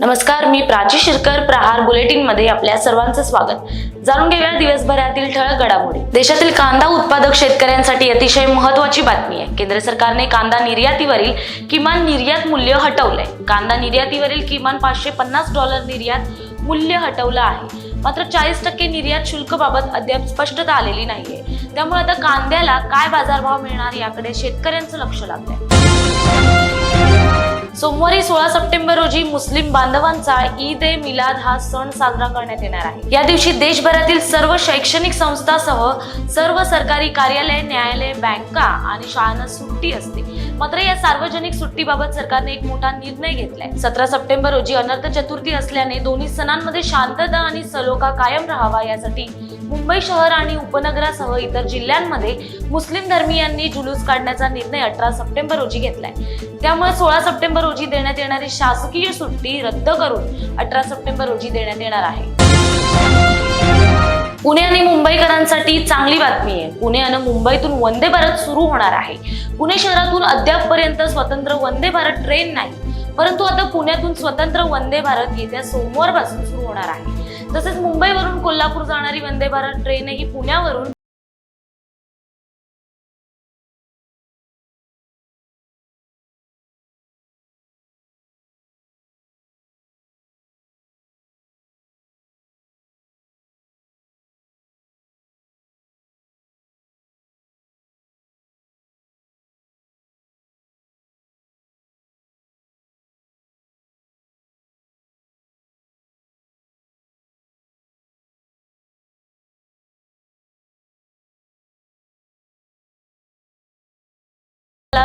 नमस्कार मी प्राची शिरकर प्रहार बुलेटिनमध्ये आपल्या सर्वांचं स्वागत. जाणून घेऊया दिवसभरातील ठळक घडामोडी. देशातील कांदा उत्पादक शेतकऱ्यांसाठी अतिशय महत्वाची बातमी आहे. केंद्र सरकारने कांदा निर्यातीवरील किमान निर्यात मूल्य हटवलंय. कांदा निर्यातीवरील किमान पाचशे पन्नास डॉलर निर्यात मूल्य हटवलं आहे. मात्र चाळीस टक्के निर्यात शुल्कबाबत अद्याप स्पष्टता आलेली नाहीये. त्यामुळे आता कांद्याला काय बाजारभाव मिळणार याकडे शेतकऱ्यांचं लक्ष लागलंय सोमवारी सोळा सप्टेंबर रोजी मुस्लिम बांधवांचा ईद ए मिलाद हा सण साजरा करण्यात येणार आहे. या दिवशी देशभरातील सर्व शैक्षणिक संस्थासह सर्व सरकारी कार्यालय न्यायालय बँका आणि शाळांना सुट्टी असते. मात्र या सार्वजनिक सुट्टीबाबत सरकारने एक मोठा निर्णय घेतलाय. सतरा सप्टेंबर रोजी अनर्थ चतुर्थी असल्याने दोन्ही सणांमध्ये शांतता आणि सलोखा कायम राहावा यासाठी मुंबई शहर आणि उपनगरासह इतर जिल्ह्यांमध्ये मुस्लिम धर्मीयांनी जुलूस काढण्याचा निर्णय अठरा सप्टेंबर रोजी घेतलाय. त्यामुळे सोळा सप्टेंबर रोजी देण्यात येणारी शासकीय सुट्टी रद्द करून अठरा सप्टेंबर रोजी देण्यात येणार आहे. पुणे आणि मुंबईकरांसाठी चांगली बातमी आहे. पुणे आणि मुंबईतून वंदे भारत सुरू होणार आहे. पुणे शहरातून अद्यापपर्यंत स्वतंत्र वंदे भारत ट्रेन नाही. परंतु आता पुण्यातून स्वतंत्र वंदे भारत येत्या सोमवारपासून सुरू होणार आहे. तसेच मुंबईवरून कोल्हापूर जाणारी वंदे भारत ट्रेनही पुण्यावरून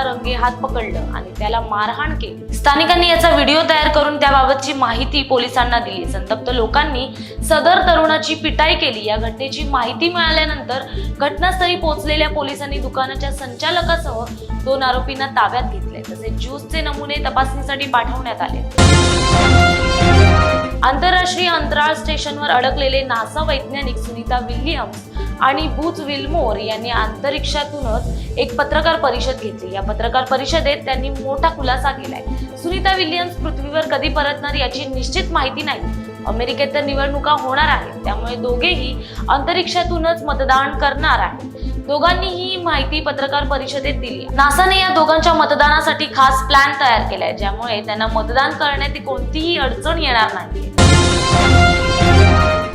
रंगे हात पकडलं आणि त्याला मारहाण केली. स्थानिकांनी याचा व्हिडिओ तयार करून त्याबाबतची माहिती पोलिसांना दिली. संतप्त लोकांनी सदर तरुणाची पिटाई केली. या घटनेची माहिती मिळाल्यानंतर घटनास्थळी पोहोचलेल्या पोलिसांनी दुकानाच्या संचालकासह दोन आरोपींना ताब्यात घेतले. तसेच ज्यूसचे नमुने तपासणीसाठी पाठवण्यात आले. आंतरराष्ट्रीय अंतराळ स्टेशनवर अडकलेले नासा वैज्ञानिक सुनीता विल्यम्स आणि बूथ विल्मोर यांनी अंतरिक्षातूनच एक पत्रकार परिषद घेतली. या पत्रकार परिषदेत त्यांनी मोठा खुलासा केलाय. सुनीता विलियम्स पृथ्वीवर कधी परतणार याची निश्चित माहिती नाही. अमेरिकेत तर निवडणुका होणार आहेत. त्यामुळे दोघेही अंतरिक्षातूनच मतदान करणार आहेत. दोघांनी ही माहिती पत्रकार परिषदेत दिली. नासाने या दोघांच्या मतदानासाठी खास प्लॅन तयार केलाय ज्यामुळे त्यांना मतदान करण्यात कोणतीही अडचण येणार नाही.